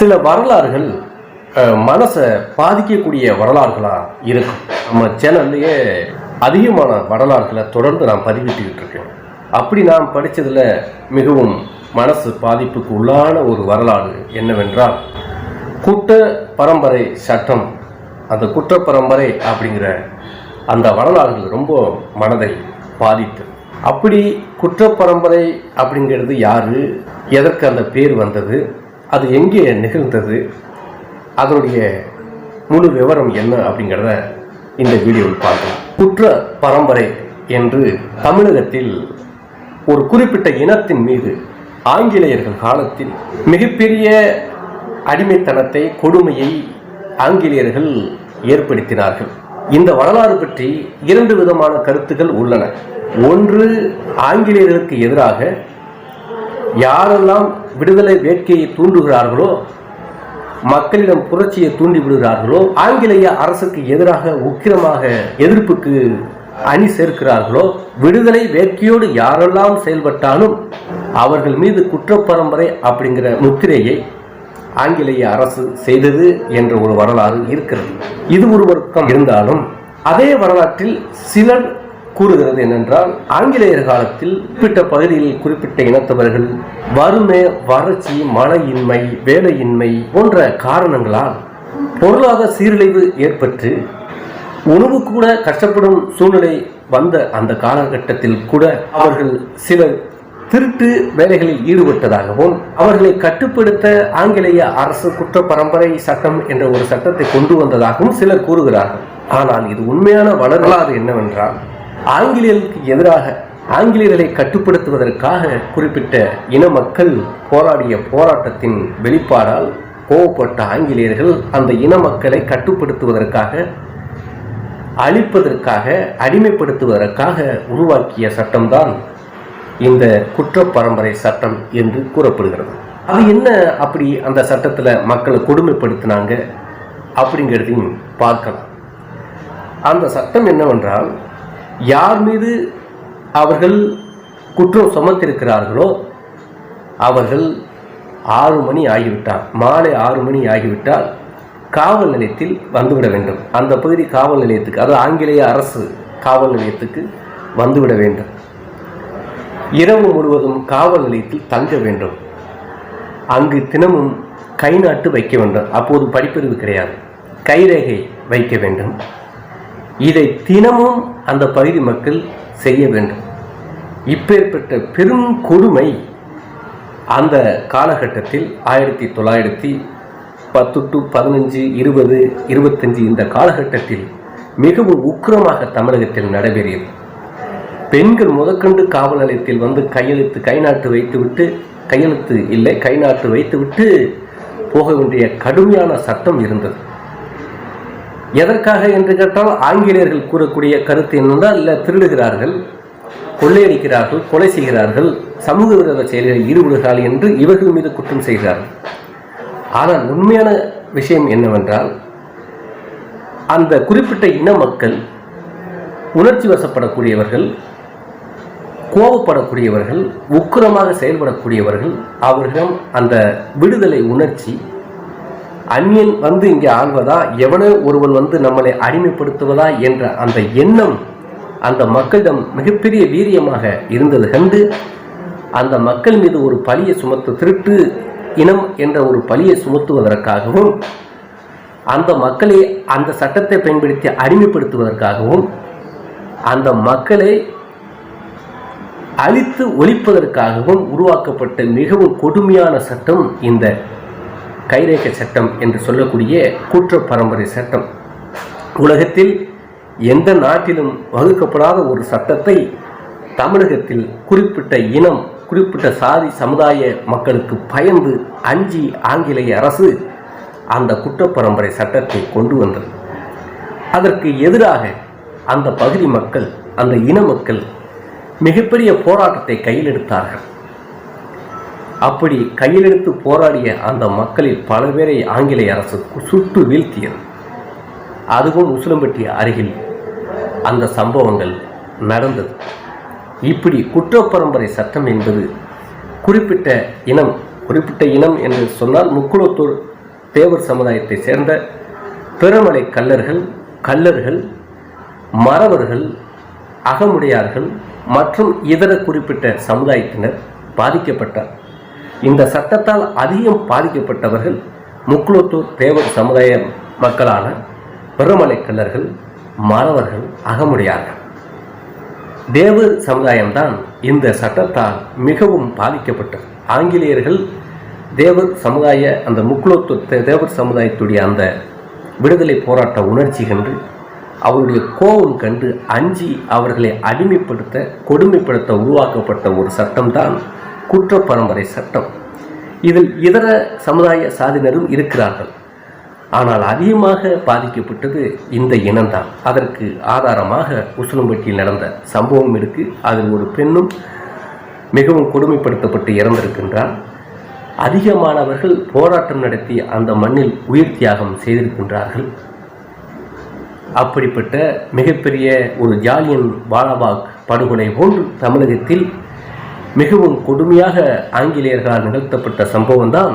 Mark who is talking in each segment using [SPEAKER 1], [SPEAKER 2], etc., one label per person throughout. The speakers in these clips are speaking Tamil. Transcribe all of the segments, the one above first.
[SPEAKER 1] சில வரலாறுகள் மனசை பாதிக்கக்கூடிய வரலாறுகளாக இருக்கும் நம்ம சேனல்லையே அதிகமான வரலாறுகளை தொடர்ந்து நான் பதிவிட்டுக்கிட்டு இருக்கேன் அப்படி நான் படித்ததில் மிகவும் மனசு பாதிப்புக்கு உள்ளான ஒரு வரலாறு என்னவென்றால் குற்ற பரம்பரை சட்டம் அந்த குற்ற பரம்பரை அப்படிங்கிற அந்த வரலாறுகள் ரொம்ப மனதை பாதித்து. அப்படி குற்ற பரம்பரை அப்படிங்கிறது யார்? எதற்கு அந்த பேர் வந்தது? அது எங்கே நிகழ்ந்தது? அதனுடைய முழு விவரம் என்ன அப்படிங்கிறத இந்த வீடியோவில் பார்க்கலாம். குற்ற பரம்பரை என்று தமிழகத்தில் ஒரு குறிப்பிட்ட இனத்தின் மீது ஆங்கிலேயர்கள் காலத்தில் மிகப்பெரிய அடிமைத்தனத்தை கொடுமையை ஆங்கிலேயர்கள் ஏற்படுத்தினார்கள். இந்த வரலாறு பற்றி இரண்டு விதமான கருத்துக்கள் உள்ளன. ஒன்று ஆங்கிலேயர்களுக்கு எதிராக யாரெல்லாம் விடுதலை வேட்கையை தூண்டுகிறார்களோ மக்களிடம் புரட்சியை தூண்டி விடுகிறார்களோ ஆங்கிலேய அரசுக்கு எதிராக உக்கிரமாக எதிர்ப்புக்கு அணி சேர்க்கிறார்களோ விடுதலை வேட்கையோடு யாரெல்லாம் செயல்பட்டாலும் அவர்கள் மீது குற்றப்பரம்பரை அப்படிங்கிற முத்திரையை ஆங்கிலேய அரசு செய்தது என்ற ஒரு வரலாறு இருக்கிறது. இது ஒரு பக்கம் இருந்தாலும் அதே வரலாற்றில் சிலர் கூறுகிறது என்னென்றால் ஆங்கிலேயர் காலத்தில் குறிப்பிட்ட பகுதியில் குறிப்பிட்ட இனத்தவர்கள் வறுமை வறட்சி மழையின்மை வேலையின்மை போன்ற காரணங்களால் பொருளாதார சீரழிவு ஏற்பட்டு உணவு கூட கஷ்டப்படும் சூழ்நிலை வந்த அந்த காலகட்டத்தில் கூட அவர்கள் சில திருட்டு வேலைகளில் ஈடுபட்டதாகவும் அவர்களை கட்டுப்படுத்த ஆங்கிலேய அரசு குற்ற பரம்பரை சட்டம் என்ற ஒரு சட்டத்தை கொண்டு வந்ததாகவும் சிலர் கூறுகிறார்கள். ஆனால் இது உண்மையான வரலாறு என்னவென்றால் ஆங்கிலேயர்களுக்கு எதிராக ஆங்கிலேயர்களை கட்டுப்படுத்துவதற்காக குறிப்பிட்ட இன மக்கள் போராடிய போராட்டத்தின் வெளிப்பாடால் கோவப்பட்ட ஆங்கிலேயர்கள் அந்த இன மக்களை கட்டுப்படுத்துவதற்காக அழிப்பதற்காக அடிமைப்படுத்துவதற்காக உருவாக்கிய சட்டம்தான் இந்த குற்ற பரம்பரை சட்டம் என்று கூறப்படுகிறது. அது என்ன அப்படி அந்த சட்டத்தில் மக்களை கொடுமைப்படுத்தினாங்க? அப்படிங்கிறதையும் பார்க்கலாம். அந்த சட்டம் என்னவென்றால் யார் மீது அவர்கள் குற்றம் சுமத்திருக்கிறார்களோ அவர்கள் ஆறு மணி ஆகிவிட்டால் மாலை ஆறு மணி ஆகிவிட்டால் காவல் நிலையத்தில் வந்துவிட வேண்டும். அந்த பகுதி காவல் நிலையத்துக்கு அது ஆங்கிலேய அரசு காவல் நிலையத்துக்கு வந்துவிட வேண்டும். இரவு முழுவதும் காவல் நிலையத்தில் தங்க வேண்டும். அங்கு தினமும் கை நாட்டு வைக்க வேண்டும். அப்போது படிப்பறிவு கிடையாது. கைரேகை வைக்க வேண்டும். இதை தினமும் அந்த பகுதி மக்கள் செய்ய வேண்டும். இப்பேற்பட்ட பெரும் கொடுமை அந்த காலகட்டத்தில் ஆயிரத்தி தொள்ளாயிரத்தி பத்து டு பதினஞ்சு இருபது இருபத்தஞ்சு இந்த காலகட்டத்தில் மிகவும் உக்கிரமாக தமிழகத்தில் நடைபெறியது பெண்கள் முதற்கண்டு காவல் நிலையத்தில் வந்து கையெழுத்து கைநாட்டு வைத்துவிட்டு கையெழுத்து இல்லை கைநாட்டு வைத்துவிட்டு போக வேண்டிய கடுமையான சட்டம் இருந்தது. எதற்காக என்று கேட்டால் ஆங்கிலேயர்கள் கூறக்கூடிய கருத்து என்னென்றால் இல்லை திருடுகிறார்கள் கொள்ளையடிக்கிறார்கள் கொலை செய்கிறார்கள் சமூக விரோத செயல்களில் ஈடுபடுகிறார்கள் என்று இவர்கள் மீது குற்றம் செய்கிறார்கள். ஆனால் உண்மையான விஷயம் என்னவென்றால் அந்த குறிப்பிட்ட இன மக்கள் உணர்ச்சி வசப்படக்கூடியவர்கள் கோபப்படக்கூடியவர்கள் உக்கிரமாக செயல்படக்கூடியவர்கள் அவர்களிடம் அந்த விடுதலை உணர்ச்சி அந்நியன் வந்து இங்கே ஆள்வதா? எவனோ ஒருவன் வந்து நம்மளை அடிமைப்படுத்துவதா? என்ற அந்த எண்ணம் அந்த மக்களிடம் மிகப்பெரிய வீரியமாக இருந்தது கண்டு அந்த மக்கள் மீது ஒரு பழியை சுமத்து திருட்டு இனம் என்ற ஒரு பழியை சுமத்துவதற்காகவும் அந்த மக்களை அந்த சட்டத்தை பயன்படுத்தி அடிமைப்படுத்துவதற்காகவும் அந்த மக்களை அழித்து ஒழிப்பதற்காகவும் உருவாக்கப்பட்ட மிகவும் கொடுமையான சட்டம் இந்த. கைரேக சட்டம் என்று சொல்லக்கூடிய குற்ற பரம்பரை சட்டம். உலகத்தில் எந்த நாட்டிலும் வகுக்கப்படாத ஒரு சட்டத்தை தமிழகத்தில் குறிப்பிட்ட இனம் குறிப்பிட்ட சாதி சமுதாய மக்களுக்கு பயந்து அஞ்சி ஆங்கிலேய அரசு அந்த குற்றப்பரம்பரை சட்டத்தை கொண்டு வந்தது. அதற்கு எதிராக அந்த பகுதி மக்கள் அந்த இன மக்கள் மிகப்பெரிய போராட்டத்தை கையில் எடுத்தார்கள். அப்படி கையிலெடுத்து போராடிய அந்த மக்களில் பல பேரை ஆங்கிலேய அரசு சுட்டு வீழ்த்தியது. அதுவும் உசிலம்பட்டி அருகில் அந்த சம்பவங்கள் நடந்தது. இப்படி குற்றப்பரம்பரை சட்டம் என்பது குறிப்பிட்ட இனம் குறிப்பிட்ட இனம் என்று சொன்னால் முக்குளத்தூர் தேவர் சமுதாயத்தை சேர்ந்த பெருமலை கல்லர்கள் கல்லர்கள் மறவர்கள் அகமுடையார்கள் மற்றும் இதர குறிப்பிட்ட சமுதாயத்தினர் பாதிக்கப்பட்டார். இந்த சட்டத்தால் அதிகம் பாதிக்கப்பட்டவர்கள் முக்குளத்தூர் தேவர் சமுதாய மக்களான பெருமலை கல்லர்கள் மறவர்கள் அகமுடையார்கள். தேவர் சமுதாயம்தான் இந்த சட்டத்தால் மிகவும் பாதிக்கப்பட்டது. ஆங்கிலேயர்கள் தேவர் சமுதாய அந்த முக்குளத்தூர் தே- தேவர் சமுதாயத்துடைய அந்த விடுதலை போராட்ட உணர்ச்சி கண்டு அவருடைய கோபம் கண்டு அஞ்சி அவர்களை அடிமைப்படுத்த கொடுமைப்படுத்த உருவாக்கப்பட்ட ஒரு சட்டம்தான் குற்ற பரம்பரை சட்டம். இதில் இதர சமுதாய சாதியினரும் இருக்கிறார்கள். ஆனால் அதிகமாக பாதிக்கப்பட்டது இந்த இனம்தான். அதற்கு ஆதாரமாக உசுலம்பட்டியில் நடந்த சம்பவம் இருக்கு. அதில் ஒரு பெண்ணும் மிகவும் கொடுமைப்படுத்தப்பட்டு இறந்திருக்கின்றார் அதிகமானவர்கள் போராட்டம் நடத்தி அந்த மண்ணில் உயிர் தியாகம் செய்திருக்கின்றார்கள். அப்படிப்பட்ட மிகப்பெரிய ஒரு ஜாலியன் வாலாபாக் படுகொலை போன்று தமிழகத்தில் மிகவும் கொடுமையாக ஆங்கிலேயர்களால் நிகழ்த்தப்பட்ட சம்பவம் தான்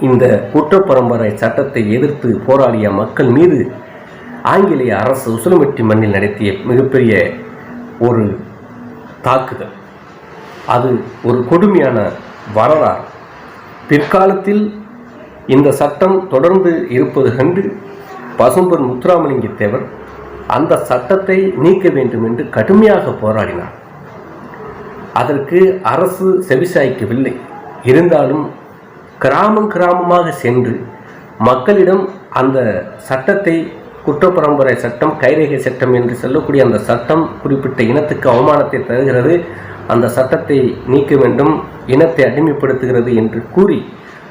[SPEAKER 1] இந்த குற்றப்பரம்பரை சட்டத்தை எதிர்த்து போராடிய மக்கள் மீது ஆங்கிலேய அரசு உசுலமெட்டி மண்ணில் நடத்திய மிகப்பெரிய ஒரு தாக்குதல். அது ஒரு கொடுமையான வரலாறு. பிற்காலத்தில் இந்த சட்டம் தொடர்ந்து இருப்பது கண்டு பசும்பொன் முத்துராமலிங்கத்தேவர் அந்த சட்டத்தை நீக்க வேண்டும் என்று கடுமையாக போராடினார். அதற்கு அரசு செவிசாய்க்கவில்லை. இருந்தாலும் கிராமம் கிராமமாக சென்று மக்களிடம் அந்த சட்டத்தை குற்றப்பரம்பரை சட்டம் கைரேகை சட்டம் என்று சொல்லக்கூடிய அந்த சட்டம் குறிப்பிட்ட இனத்துக்கு அவமானத்தை தருகிறது. அந்த சட்டத்தை நீக்க வேண்டும் இனத்தை அடிமைப்படுத்துகிறது என்று கூறி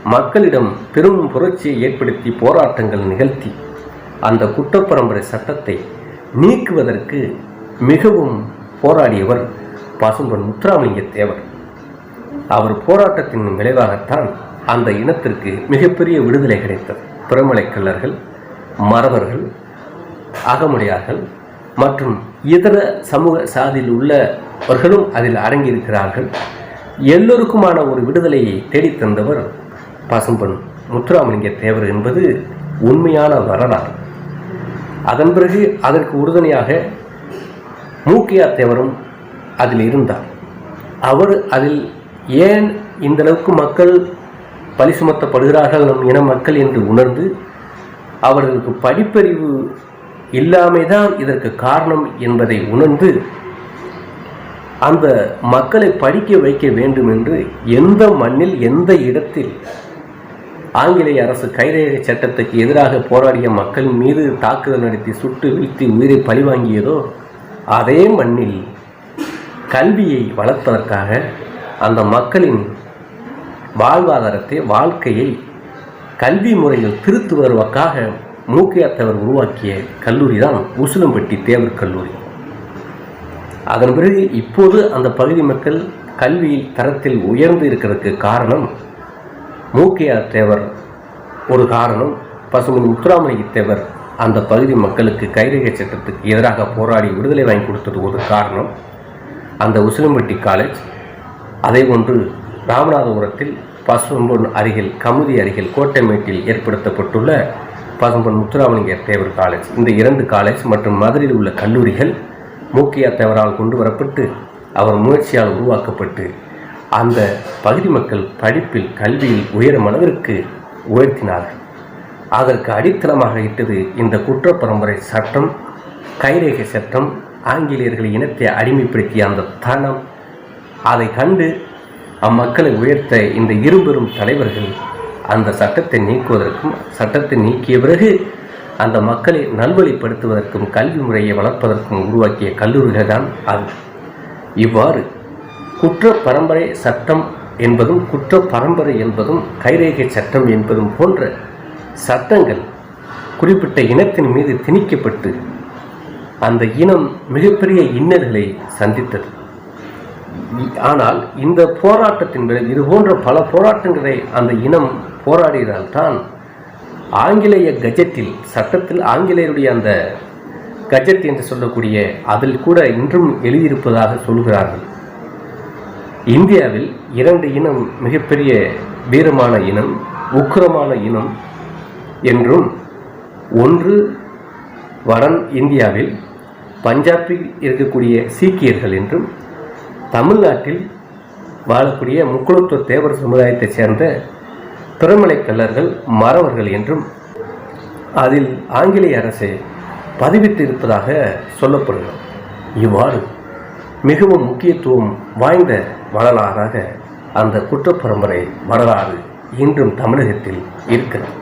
[SPEAKER 1] மக்களிடம் பெரும் புரட்சியை ஏற்படுத்தி போராட்டங்கள் நிகழ்த்தி அந்த குற்றப்பரம்பரை சட்டத்தை நீக்குவதற்கு மிகவும் போராடியவர் பசும்பொன் முத்துராமலிங்க தேவர். அவர் போராட்டத்தின் விளைவாகத்தான் அந்த இனத்திற்கு மிகப்பெரிய விடுதலை கிடைத்தது. பிரமலைக்கல்லர்கள் மறவர்கள் அகமுடையார்கள் மற்றும் இதர சமூக சாதியில் உள்ளவர்களும் அதில் அடங்கியிருக்கிறார்கள். எல்லோருக்குமான ஒரு விடுதலையை தேடித் தந்தவர் பசும்பொன் முத்துராமலிங்க தேவர் என்பது உண்மையான வரலாறு. அதன் பிறகு அதற்கு உறுதுணையாக மூக்கியா தேவரும் அதில் இருந்தார். அவர் அதில் ஏன் இந்த அளவுக்கு மக்கள் பழி சுமத்தப்படுகிறார்கள் நம் இன மக்கள் என்று உணர்ந்து அவர்களுக்கு படிப்பறிவு இல்லாமைதான் இதற்கு காரணம் என்பதை உணர்ந்து அந்த மக்களை படிக்க வைக்க வேண்டும் என்று எந்த மண்ணில் எந்த இடத்தில் ஆங்கிலேய அரசு கைரேகை சட்டத்துக்கு எதிராக போராடிய மக்கள் மீது தாக்குதல் நடத்தி சுட்டு வீழ்த்தி உயிரை பழிவாங்கியதோ அதே மண்ணில் கல்வியை வளர்ப்பதற்காக அந்த மக்களின் வாழ்வாதாரத்தை வாழ்க்கையை கல்வி முறையில் திருத்துவதற்காக மூக்கையாத்தவர் உருவாக்கிய கல்லூரி தான் உசிலம்பட்டி தேவர் கல்லூரி. அதன் பிறகு இப்போது அந்த பகுதி மக்கள் கல்வியில் தரத்தில் உயர்ந்து இருக்கிறதுக்கு காரணம் மூக்கையார் தேவர் ஒரு காரணம். பசுமன் முத்துராமலிங்க தேவர் அந்த பகுதி மக்களுக்கு கைரேகை சட்டத்துக்கு எதிராக போராடி விடுதலை வாங்கி கொடுத்தது ஒரு காரணம். அந்த உசிலம்பட்டி காலேஜ் அதை போன்று ராமநாதபுரத்தில் பசும்பொன் அருகில் கமுதி அருகில் கோட்டைமேட்டில் ஏற்படுத்தப்பட்டுள்ள பசும்பொன் முத்துராமலிங்கர் தேவர் காலேஜ் இந்த இரண்டு காலேஜ் மற்றும் மதுரையில் உள்ள கல்லூரிகள் மூக்கியா தேவரால் கொண்டு வரப்பட்டு அவர் முயற்சியால் உருவாக்கப்பட்டு அந்த பகுதி மக்கள் படிப்பில் கல்வியில் உயரும் அளவிற்கு உயர்த்தினார்கள். அதற்கு அடித்தளமாக இட்டது இந்த குற்ற பரம்பரை சட்டம் கைரேகை சட்டம் ஆங்கிலேயர்கள் இனத்தை அடிமைப்படுத்திய அந்த தனம் அதை கண்டு அம்மக்களை உயர்த்த இந்த இருபெரும் தலைவர்கள் அந்த சட்டத்தை நீக்குவதற்கும் சட்டத்தை நீக்கிய பிறகு அந்த மக்களை நல்வழிப்படுத்துவதற்கும் கல்வி முறையை வளர்ப்பதற்கும் உருவாக்கிய கல்லூரிகள் தான் அது. இவ்வாறு குற்ற பரம்பரை சட்டம் என்பதும் குற்ற பரம்பரை என்பதும் கைரேகை சட்டம் என்பதும் போன்ற சட்டங்கள் குறிப்பிட்ட இனத்தின் மீது திணிக்கப்பட்டு அந்த இனம் மிகப்பெரிய இன்னல்களை சந்தித்தது. ஆனால் இந்த போராட்டத்தின் பிறகு இது போன்ற பல போராட்டங்களை அந்த இனம் போராடினால்தான் ஆங்கிலேய கஜெட்டில் சட்டத்தில் ஆங்கிலேயருடைய அந்த கஜெட் என்று சொல்லக்கூடிய அதில் கூட இன்றும் எழுதியிருப்பதாக சொல்கிறார்கள். இந்தியாவில் இரண்டு இனம் மிகப்பெரிய வீரமான இனம் உக்கிரமான இனம் என்றும் ஒன்று வட இந்தியாவில் பஞ்சாபில் இருக்கக்கூடிய சீக்கியர்கள் என்றும் தமிழ்நாட்டில் வாழக்கூடிய முக்குளத்துவ தேவர் சமுதாயத்தைச் சேர்ந்த திருமலை கல்லர்கள் மறவர்கள் என்றும் அதில் ஆங்கிலேய அரசு பதிவிட்டு இருப்பதாக சொல்லப்படுகிறது. இவ்வாறு மிகவும் முக்கியத்துவம் வாய்ந்த வரலாறாக அந்த குற்றப்பரம்பரை வரலாறு இன்றும் தமிழகத்தில் இருக்கிறது.